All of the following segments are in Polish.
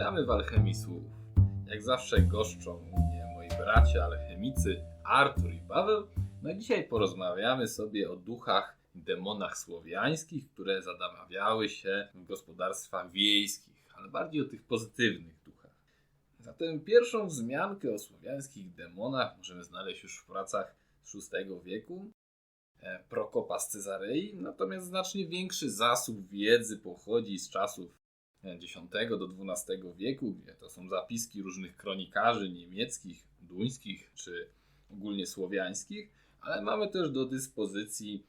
Witamy w Alchemii Słów. Jak zawsze goszczą mnie moi bracia alchemicy Artur i Paweł. No i dzisiaj porozmawiamy sobie o duchach, demonach słowiańskich, które zadamawiały się w gospodarstwach wiejskich, ale bardziej o tych pozytywnych duchach. Zatem pierwszą wzmiankę o słowiańskich demonach możemy znaleźć już w pracach z VI wieku e, Prokopa z Cezarei, natomiast znacznie większy zasób wiedzy pochodzi z czasów X do XII wieku, gdzie to są zapiski różnych kronikarzy niemieckich, duńskich czy ogólnie słowiańskich, ale mamy też do dyspozycji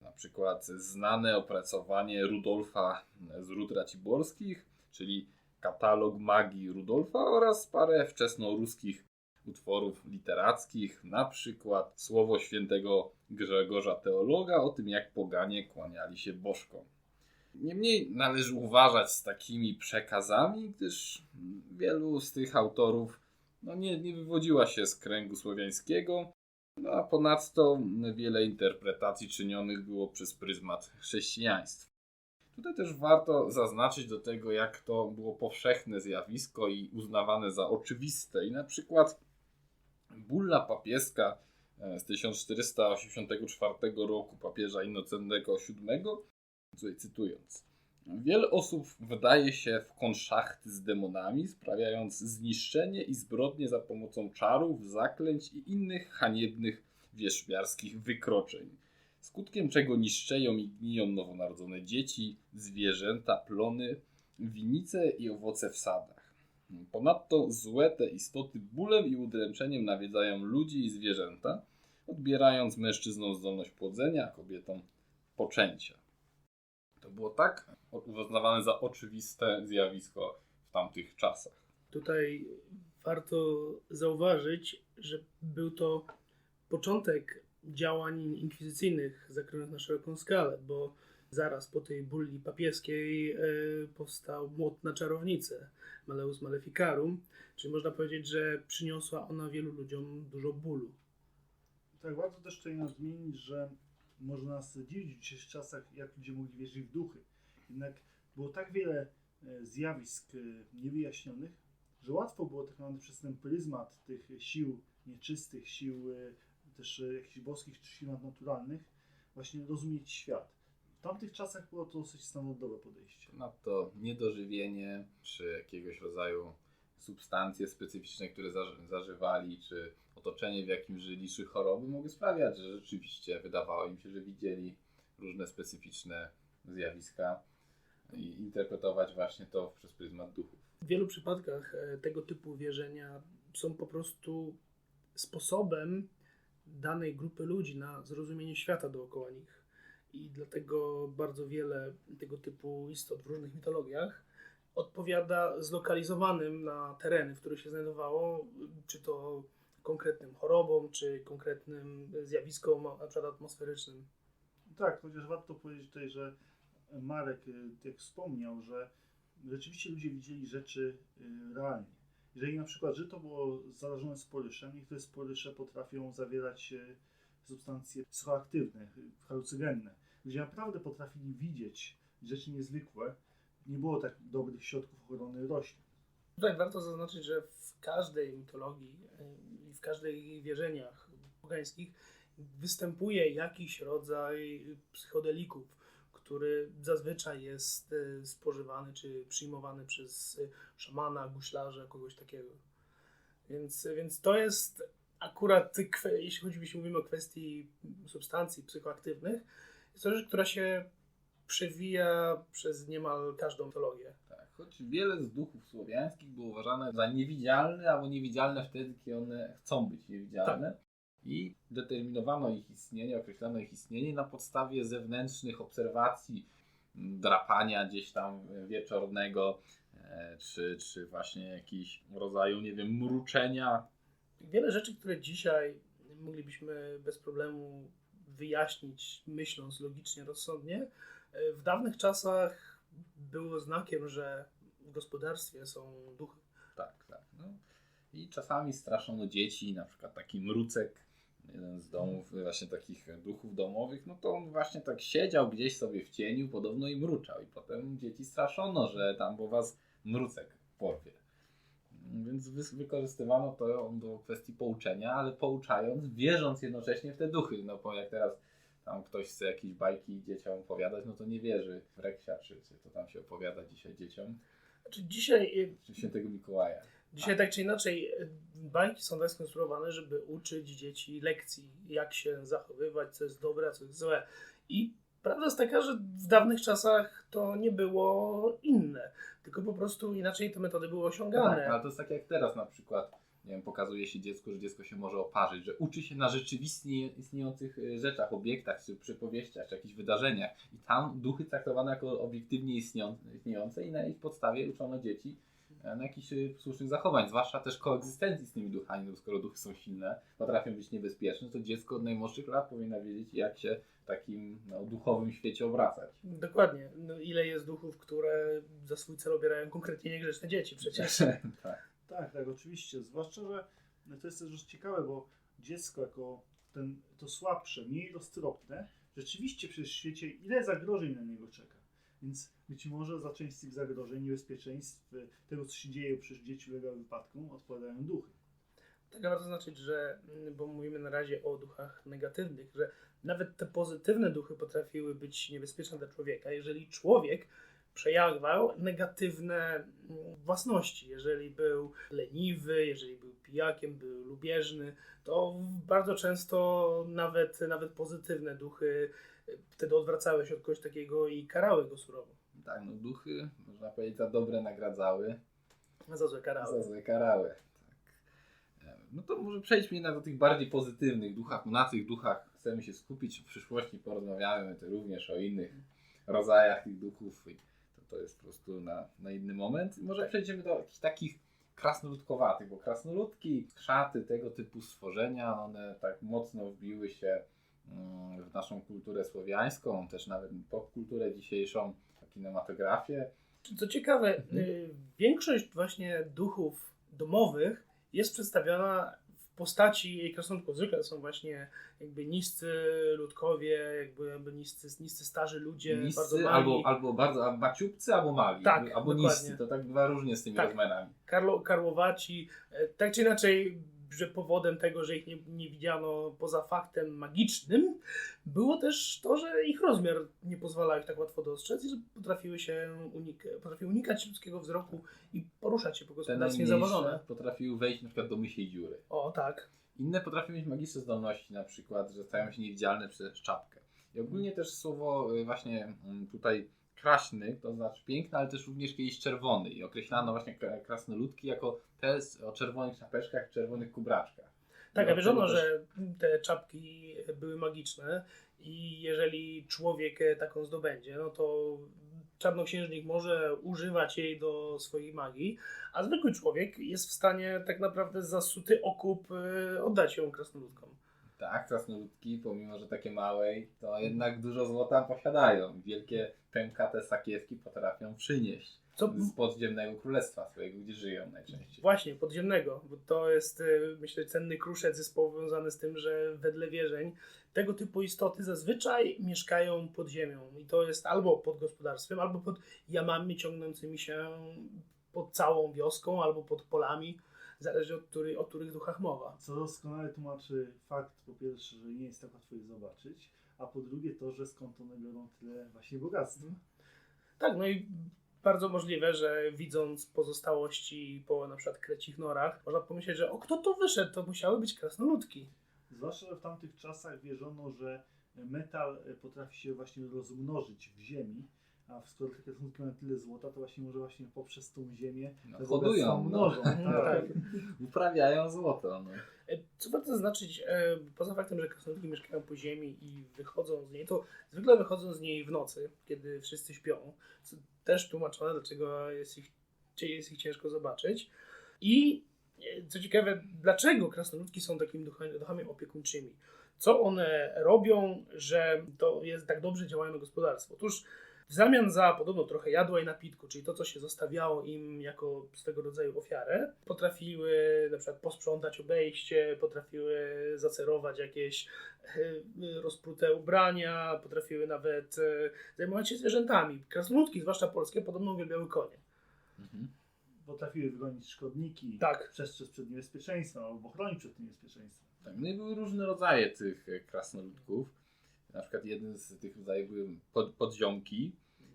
na przykład znane opracowanie Rudolfa z Ród Raciborskich, czyli katalog magii Rudolfa oraz parę wczesnoruskich utworów literackich, na przykład słowo świętego Grzegorza Teologa o tym, jak poganie kłaniali się bożkom. Niemniej należy uważać z takimi przekazami, gdyż wielu z tych autorów no nie, nie wywodziła się z kręgu słowiańskiego, no a ponadto wiele interpretacji czynionych było przez pryzmat chrześcijaństwa. Tutaj też warto zaznaczyć do tego, jak to było powszechne zjawisko i uznawane za oczywiste. I na przykład bulla papieska e, z 1484 roku papieża Innocentego VII Tutaj cytując. Wiele osób wdaje się w konszachty z demonami, sprawiając zniszczenie i zbrodnie za pomocą czarów, zaklęć i innych haniebnych wierzbiarskich wykroczeń. Skutkiem czego niszczeją i gniją nowonarodzone dzieci, zwierzęta, plony, winice i owoce w sadach. Ponadto złe te istoty bólem i udręczeniem nawiedzają ludzi i zwierzęta, odbierając mężczyznom zdolność płodzenia, a kobietom poczęcia. To było tak uznawane za oczywiste zjawisko w tamtych czasach. Tutaj warto zauważyć, że był to początek działań inkwizycyjnych zakrojonych na szeroką skalę, bo zaraz po tej bulli papieskiej e, powstał młot na czarownicę, Maleus Maleficarum, czyli można powiedzieć, że przyniosła ona wielu ludziom dużo bólu. Tak, warto też tutaj nadmienić, że może nas dziwić w dzisiejszych czasach, jak ludzie mogli wierzyć w duchy. Jednak było tak wiele e, zjawisk e, niewyjaśnionych, że łatwo było tak naprawdę przez ten pryzmat tych sił nieczystych, sił e, też jakichś boskich czy sił nadnaturalnych właśnie rozumieć świat. W tamtych czasach było to dosyć standardowe podejście. to niedożywienie, czy jakiegoś rodzaju substancje specyficzne, które zażywali, czy otoczenie, w jakim żyli, czy choroby mogły sprawiać, że rzeczywiście wydawało im się, że widzieli różne specyficzne zjawiska i interpretować właśnie to przez pryzmat duchów. W wielu przypadkach e, tego typu wierzenia są po prostu sposobem danej grupy ludzi na zrozumienie świata dookoła nich. I dlatego bardzo wiele tego typu istot w różnych mitologiach odpowiada zlokalizowanym na tereny, w których się znajdowało, czy to konkretnym chorobom, czy konkretnym zjawiskom, na przykład atmosferycznym. Tak, chociaż warto powiedzieć tutaj, że Marek, y, jak wspomniał, że rzeczywiście ludzie widzieli rzeczy y, realnie. Jeżeli na przykład żyto było zarażone sporyszem, niektóre sporysze potrafią zawierać y, substancje psychoaktywne, halucygenne. Ludzie naprawdę potrafili widzieć rzeczy niezwykłe. Nie było tak dobrych środków ochrony roślin. Tutaj warto zaznaczyć, że w każdej mitologii i w każdej wierzeniach pogańskich występuje jakiś rodzaj psychodelików, który zazwyczaj jest e, spożywany czy przyjmowany przez szamana, guślarza, kogoś takiego. Więc, więc to jest akurat, jeśli chodzi, mówimy o kwestii substancji psychoaktywnych, jest to rzecz, która się przewija przez niemal każdą mitologię. Tak, choć wiele z duchów słowiańskich było uważane za niewidzialne, albo niewidzialne wtedy, kiedy one chcą być niewidzialne. Tak i determinowano ich istnienie, określono ich istnienie na podstawie zewnętrznych obserwacji, drapania gdzieś tam wieczornego, e, czy, czy właśnie jakiś rodzaju, nie wiem, mruczenia. Wiele rzeczy, które dzisiaj moglibyśmy bez problemu wyjaśnić, myśląc logicznie, rozsądnie, w dawnych czasach było znakiem, że w gospodarstwie są duchy. Tak, tak. No. I czasami straszono dzieci, na przykład taki mrucek jeden z domów, właśnie takich duchów domowych, no to on właśnie tak siedział gdzieś sobie w cieniu, podobno i mruczał. I potem dzieci straszono, że tam po was mrucek porwie. Więc wy- wykorzystywano to do kwestii pouczenia, ale pouczając, wierząc jednocześnie w te duchy. No bo jak teraz tam ktoś chce jakieś bajki dzieciom opowiadać, no to nie wierzy w Reksia, czy, czy to tam się opowiada dzisiaj dzieciom, Znaczy dzisiaj, y, czy świętego Mikołaja. dzisiaj tak czy inaczej y, bajki są tak skonstruowane, żeby uczyć dzieci lekcji, jak się zachowywać, co jest dobre, co jest złe. I prawda jest taka, że w dawnych czasach to nie było inne, tylko po prostu inaczej te metody były No osiągane. tak, ale to jest tak jak teraz na przykład, nie wiem, pokazuje się dziecku, że dziecko się może oparzyć, że uczy się na rzeczywiście istniejących y, rzeczach, obiektach, czy przypowieściach, czy jakichś wydarzeniach. I tam duchy traktowane jako obiektywnie istniejące i na ich podstawie uczono dzieci e, na jakichś y, słusznych zachowań, zwłaszcza też koegzystencji z tymi duchami, no bo skoro duchy są silne, potrafią być niebezpieczne, to dziecko od najmłodszych lat powinno wiedzieć, jak się w takim no, duchowym świecie obracać. Dokładnie. No, ile jest duchów, które za swój cel obierają konkretnie niegrzeczne dzieci przecież. tak. Tak, tak, oczywiście. Zwłaszcza, że to jest też ciekawe, bo dziecko jako ten, to słabsze, mniej roztropne, rzeczywiście przez świecie ile zagrożeń na niego czeka. Więc być może za część z tych zagrożeń, niebezpieczeństw, tego co się dzieje przecież dzieci ulegały odpowiadają duchy. Tak warto zaznaczyć, że, bo mówimy na razie o duchach negatywnych, że nawet te pozytywne duchy potrafiły być niebezpieczne dla człowieka, jeżeli człowiek przejawiał negatywne mm, własności. Jeżeli był leniwy, jeżeli był pijakiem, był lubieżny, to bardzo często nawet, nawet pozytywne duchy y, wtedy odwracały się od kogoś takiego i karały go surowo. Tak, no duchy, można powiedzieć, za dobre nagradzały, Za złe karały. za złe karały. Tak. No to może przejdźmy jednak do tych bardziej pozytywnych duchach. Na tych duchach chcemy się skupić. W przyszłości porozmawiamy to również o innych rodzajach tych duchów. I to, jest po prostu na, na inny moment. Może przejdziemy do jakichś takich krasnoludkowatych, bo krasnoludki, szaty, tego typu stworzenia, one tak mocno wbiły się mm, w naszą kulturę słowiańską, też nawet popkulturę dzisiejszą, kinematografię. Co ciekawe, Mhm. y, większość właśnie duchów domowych jest przedstawiona postaci. Zwykle to są właśnie jakby niscy ludkowie, jakby, jakby niscy, niscy starzy ludzie, bardzo Niscy, mali. albo, albo bardzo a maciubcy, albo mali. Tak, albo dokładnie. niscy. To tak bywa różnie z tymi Tak. rozmiarami. Karlo, karłowaci. E, Tak czy inaczej, że powodem tego, że ich nie, nie widziano poza faktem magicznym, było też to, że ich rozmiar nie pozwalał ich tak łatwo dostrzec i że potrafiły się unik- potrafiły unikać ludzkiego wzroku i poruszać się po gospodarstwie niezauważone. potrafiły wejść na przykład do mysiej dziury. O, tak. Inne potrafią mieć magiczne zdolności, na przykład, że stają się niewidzialne przez czapkę. I ogólnie też słowo y, właśnie mm, tutaj kraśny, to znaczy piękny, ale też również kiedyś czerwony. I określano właśnie kra- krasnoludki jako te o czerwonych czapeczkach, czerwonych kubraczkach. Tak, a wierzono, też- że te czapki były magiczne i jeżeli człowiek taką zdobędzie, no to czarnoksiężnik może używać jej do swojej magii, a zwykły człowiek jest w stanie tak naprawdę za suty okup e, oddać ją krasnoludkom. Tak, krasnoludki, pomimo że takie małe, to jednak dużo złota posiadają. Wielkie pękate sakiewki potrafią przynieść Co z podziemnego królestwa swojego, gdzie żyją najczęściej. właśnie podziemnego, bo to jest e, myślę cenny kruszec jest powiązany z tym, że wedle wierzeń tego typu istoty zazwyczaj mieszkają pod ziemią i to jest albo pod gospodarstwem, albo pod jamami ciągnącymi się pod całą wioską, albo pod polami, zależy od, który, o których duchach mowa. Co doskonale tłumaczy fakt, po pierwsze, że nie jest tak łatwo je zobaczyć, a po drugie to, że skąd one biorą tyle właśnie bogactwa. Tak, no i bardzo możliwe, że widząc pozostałości po na przykład krecich norach, można pomyśleć, że o kto to wyszedł, to musiały być krasnoludki. Zwłaszcza, że w tamtych czasach wierzono, że metal potrafi się właśnie rozmnożyć w ziemi, a skoro takie krasnoludki mają tyle złota, to właśnie może właśnie poprzez tą ziemię No, te hodują, no. mnożą. No tak. tak. Uprawiają złoto. No. E, Co warto zaznaczyć, e, poza faktem, że krasnoludki mieszkają po ziemi i wychodzą z niej, to zwykle wychodzą z niej w nocy, kiedy wszyscy śpią. Co też tłumaczone, dlaczego jest ich, jest ich ciężko zobaczyć. I e, co ciekawe, dlaczego krasnoludki są takimi duchami, duchami opiekuńczymi? Co one robią, że to jest tak dobrze działają na gospodarstwo? Otóż w zamian za podobno trochę jadła i napitku, czyli to, co się zostawiało im jako swego rodzaju ofiarę, potrafiły na przykład posprzątać obejście, potrafiły zacerować jakieś e, rozprute ubrania, potrafiły nawet e, zajmować się zwierzętami. Krasnoludki, zwłaszcza polskie, podobno uwielbiały konie. Mhm. potrafiły wygonić szkodniki, Tak. przestrzec przed niebezpieczeństwem albo chronić przed tym niebezpieczeństwem. Tak, no i były różne rodzaje tych e, krasnoludków. Na przykład jeden z tych rodzajów były pod, podziomki,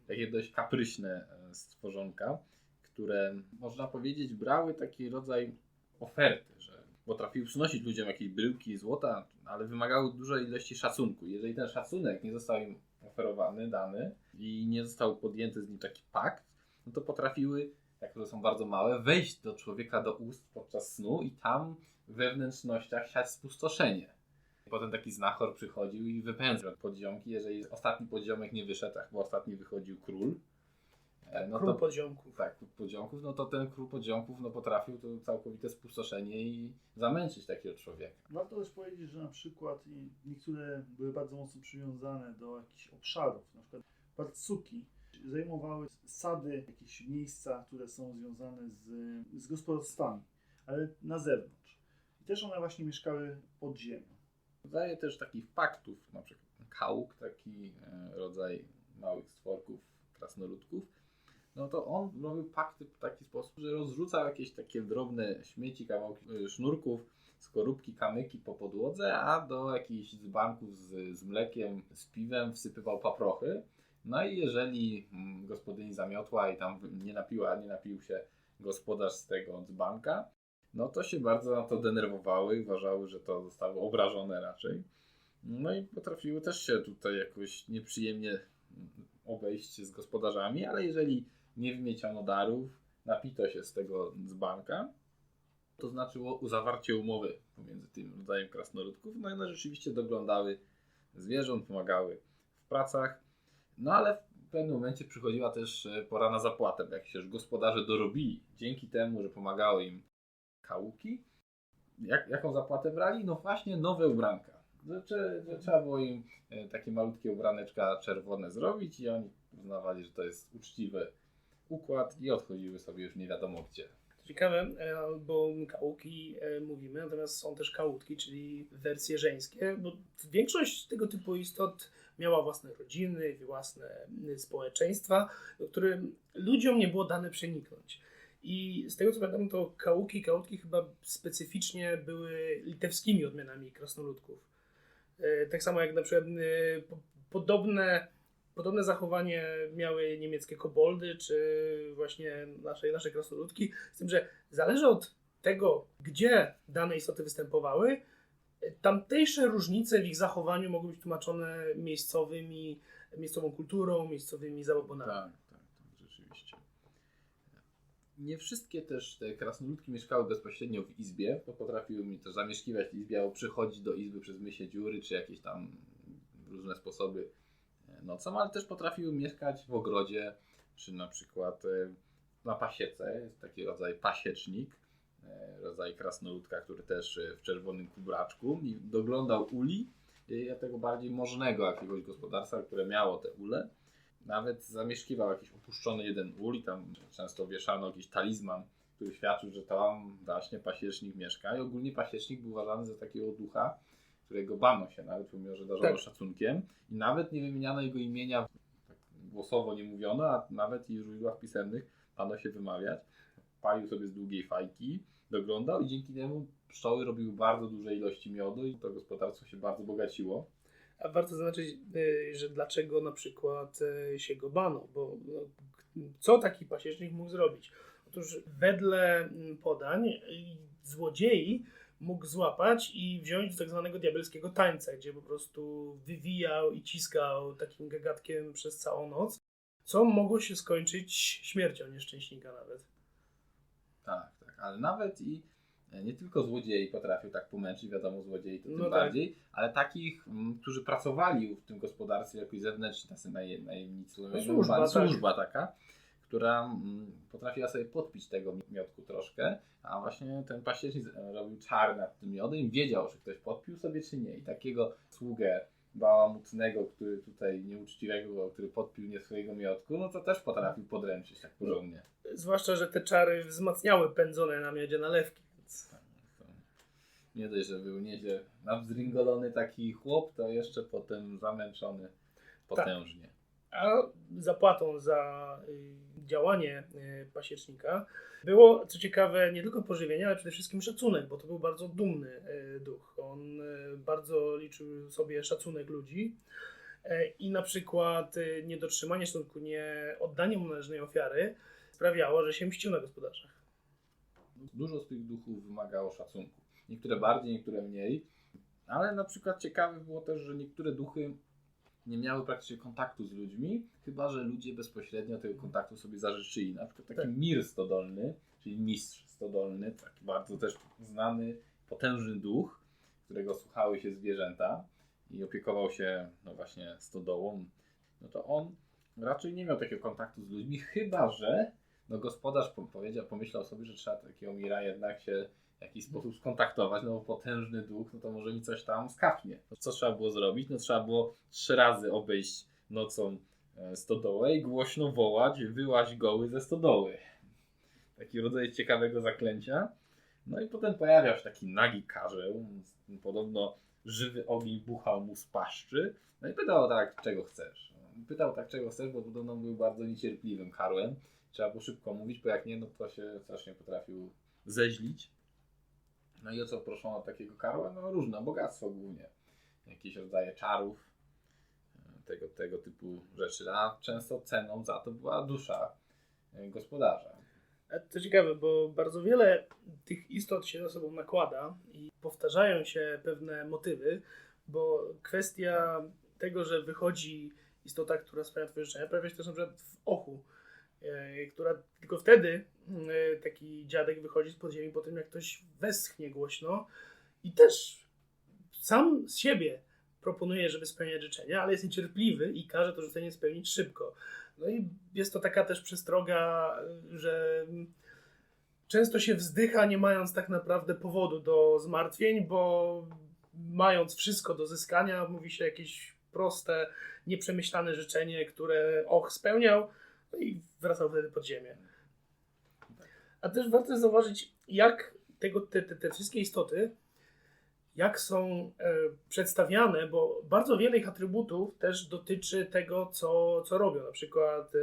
takie dość kapryśne e, stworzonka, które można powiedzieć brały taki rodzaj oferty, że potrafiły przynosić ludziom jakieś bryłki złota, ale wymagały dużej ilości szacunku. Jeżeli ten szacunek nie został im oferowany, dany i nie został podjęty z nim taki pakt, no to potrafiły, jako że są bardzo małe, wejść do człowieka do ust podczas snu i tam w wewnętrznościach siać spustoszenie. Potem taki znachor przychodził i wypędzał podziomki. Jeżeli ostatni podziomek nie wyszedł, a chyba ostatni wychodził król, e, no Król to podziomków. tak, podziomków, no to ten król podziomków no, potrafił to całkowite spustoszenie i zamęczyć takiego człowieka. Warto też powiedzieć, że na przykład niektóre były bardzo mocno przywiązane do jakichś obszarów, na przykład Barcuki zajmowały sady, jakieś miejsca, które są związane z, z gospodarstwami, ale na zewnątrz. I też one właśnie mieszkały pod ziemią. Daje też takich paktów, na przykład kałuk, taki e, rodzaj małych stworków, krasnoludków. No to on robił pakty w taki sposób, że rozrzucał jakieś takie drobne śmieci, kawałki e, sznurków, skorupki, kamyki po podłodze, a do jakichś dzbanków z, z mlekiem, z piwem wsypywał paprochy. No i jeżeli mm, gospodyni zamiotła i tam nie napiła, nie napił się gospodarz z tego dzbanka, no to się bardzo na to denerwowały uważały, że to zostało obrażone raczej. No i potrafiły też się tutaj jakoś nieprzyjemnie obejść z gospodarzami, ale jeżeli nie wymieciono darów, napito się z tego dzbanka, to znaczyło zawarcie umowy pomiędzy tym rodzajem krasnoludków. No i one rzeczywiście doglądały zwierząt, pomagały w pracach. No ale w pewnym momencie przychodziła też e, pora na zapłatę, jak się już gospodarze dorobili dzięki temu, że pomagały im kałuki. Jak, jaką zapłatę brali? No właśnie nowe ubranka. Że, że, trzeba było im e, takie malutkie ubraneczka czerwone zrobić i oni uznawali, że to jest uczciwy układ i odchodziły sobie już nie wiadomo gdzie. Ciekawe, e, bo kałuki e, mówimy, natomiast są też kałutki, czyli wersje żeńskie, bo większość tego typu istot miała własne rodziny, własne społeczeństwa, do którym ludziom nie było dane przeniknąć. I z tego co pamiętam, to kałuki i kałutki chyba specyficznie były litewskimi odmianami krasnoludków. E, Tak samo jak na przykład e, po- podobne, podobne zachowanie miały niemieckie koboldy, czy właśnie nasze, nasze krasnoludki. Z tym, że zależy od tego, gdzie dane istoty występowały, tamtejsze różnice w ich zachowaniu mogły być tłumaczone miejscowymi, miejscową kulturą, miejscowymi zabobonami. Tak. Nie wszystkie też te krasnoludki mieszkały bezpośrednio w izbie, bo potrafiły mi też zamieszkiwać w izbie, albo przychodzić do izby przez mysie dziury, czy jakieś tam różne sposoby e, nocą, ale też potrafiły mieszkać w ogrodzie, czy na przykład e, na pasiece, jest taki rodzaj pasiecznik, e, rodzaj krasnoludka, który też w czerwonym kubraczku doglądał uli, tego bardziej możnego jakiegoś gospodarstwa, które miało te ule. Nawet zamieszkiwał jakiś opuszczony jeden ul i tam często wieszano jakiś talizman, który świadczył, że tam właśnie pasiecznik mieszka. I ogólnie pasiecznik był uważany za takiego ducha, którego bano się nawet, pomimo że darzono Tak. szacunkiem. I nawet nie wymieniano jego imienia, tak głosowo nie mówiono, a nawet i w źródłach pisemnych pano się wymawiać. Palił sobie z długiej fajki, doglądał i dzięki temu pszczoły robiły bardzo duże ilości miodu i to gospodarstwo się bardzo bogaciło. A warto zaznaczyć, y, że dlaczego na przykład y, się go bano, bo no, co taki pasiecznik mógł zrobić? Otóż wedle mm, podań y, złodziei mógł złapać i wziąć do tak zwanego diabelskiego tańca, gdzie po prostu wywijał i ciskał takim gagatkiem przez całą noc, co mogło się skończyć śmiercią nieszczęśnika nawet. Tak, tak, ale nawet i nie tylko złodziei potrafił tak pomęczyć, wiadomo, złodziei to tym No tak. bardziej, ale takich, m, którzy pracowali w tym gospodarstwie, jakoś zewnętrzni, tacy naje- najemnicy, służba, no, tak. służba taka, która mm, potrafiła sobie podpić tego miodku troszkę, a właśnie ten pasiecznik e, robił czar nad tym miodem i wiedział, czy ktoś podpił sobie, czy nie. I takiego sługę bałamutnego, który tutaj nieuczciwego, który podpił nie swojego miodku, no to też potrafił podręczyć tak porządnie. Zwłaszcza, że te czary wzmacniały pędzone na miodzie nalewki. Więc... To Nie dość, że był nieźle nawzdringolony taki chłop, to jeszcze potem zamęczony potężnie. A zapłatą za y, działanie e, pasiecznika było, co ciekawe, nie tylko pożywienie, ale przede wszystkim szacunek, bo to był bardzo dumny e, duch. On bardzo liczył sobie szacunek ludzi i na przykład niedotrzymanie szacunku, nie oddanie mu należnej ofiary sprawiało, że się mścił na gospodarzach. Dużo z tych duchów wymagało szacunku. Niektóre bardziej, niektóre mniej. Ale na przykład ciekawe było też, że niektóre duchy nie miały praktycznie kontaktu z ludźmi, chyba że ludzie bezpośrednio tego kontaktu sobie zażyczyli. Na przykład taki Tak. mir stodolny, czyli mistrz stodolny, taki bardzo też znany, potężny duch, którego słuchały się zwierzęta i opiekował się no właśnie stodołą, no to on raczej nie miał takiego kontaktu z ludźmi, chyba że no gospodarz po- powiedział, pomyślał sobie, że trzeba takiego Mira jednak się w jakiś sposób skontaktować, no bo potężny duch, no to może mi coś tam skapnie. No co trzeba było zrobić? No trzeba było trzy razy obejść nocą e, stodołę i głośno wołać, wyłaź goły ze stodoły. Taki rodzaj ciekawego zaklęcia. No i potem pojawiał się taki nagi karzeł, podobno żywy ogień buchał mu z paszczy, no i pytał tak, czego chcesz. Pytał tak, czego chcesz, bo podobno był bardzo niecierpliwym karłem. Trzeba było szybko mówić, bo jak nie, no to się strasznie potrafił zeźlić. No i o co proszono takiego karła? No różne, bogactwo głównie. Jakieś rodzaje czarów, e, tego, tego typu rzeczy. A często ceną za to była dusza e, gospodarza. A To ciekawe, bo bardzo wiele tych istot się ze sobą nakłada i powtarzają się pewne motywy, bo kwestia tego, że wychodzi istota, która sprawia twoje życzenia, pojawia się też na przykład w ochu, e, która tylko wtedy e, taki dziadek wychodzi z podziemi po tym, jak ktoś westchnie głośno i też sam z siebie proponuje, żeby spełniać życzenia, ale jest niecierpliwy i każe to życzenie spełnić szybko. No i jest to taka też przestroga, że często się wzdycha, nie mając tak naprawdę powodu do zmartwień, bo mając wszystko do zyskania, mówi się jakieś proste, nieprzemyślane życzenie, które och spełniał, no i wracał wtedy pod ziemię. A też warto zauważyć, jak tego, te, te, te wszystkie istoty, jak są e, przedstawiane, bo bardzo wiele ich atrybutów też dotyczy tego, co, co robią. Na przykład e,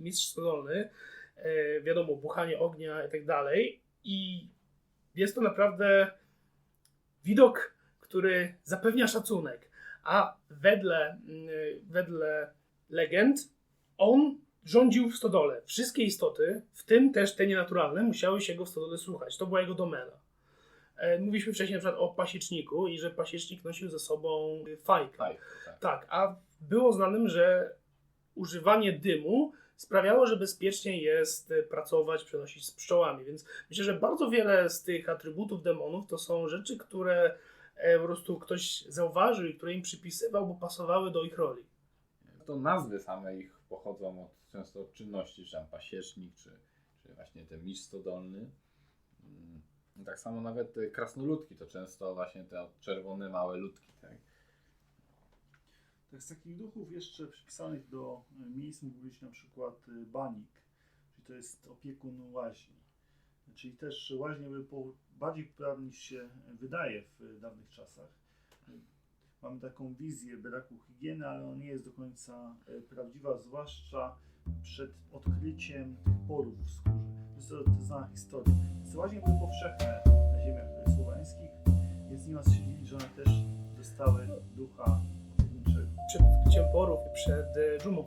mistrz stodolny, e, wiadomo, buchanie ognia i tak dalej. I jest to naprawdę widok, który zapewnia szacunek. A wedle, mm, wedle legend, on rządził w stodole. Wszystkie istoty, w tym też te nienaturalne, musiały się go w stodole słuchać. To była jego domena. E, Mówiliśmy wcześniej na przykład o pasieczniku i że pasiecznik nosił ze sobą fajkę. Tak, tak. Tak, a było znanym, że używanie dymu sprawiało, że bezpiecznie jest pracować, przenosić z pszczołami. Więc myślę, że bardzo wiele z tych atrybutów demonów to są rzeczy, które e, po prostu ktoś zauważył i które im przypisywał, bo pasowały do ich roli. To nazwy same ich pochodzą od, często od czynności, czy tam pasiecznik, czy, czy właśnie ten mistrz stodolny. Mm, Tak samo nawet krasnoludki to często właśnie te czerwone małe ludki, tak? Tak z takich duchów jeszcze przypisanych do e, miejsc mógł być na przykład e, banik, czyli to jest opiekun łaźni. Czyli też łaźnie były bardziej popularne niż się wydaje w e, dawnych czasach. E, Mamy taką wizję braku higieny, ale ona nie jest do końca e, prawdziwa, zwłaszcza przed odkryciem tych porów w skórze. Jest to, to znana historia. Więc łaźnie były powszechne na ziemiach słowiańskich, więc nie ma co się dziwić, że one też dostały ducha. Przed odkryciem porów i przed dżumą.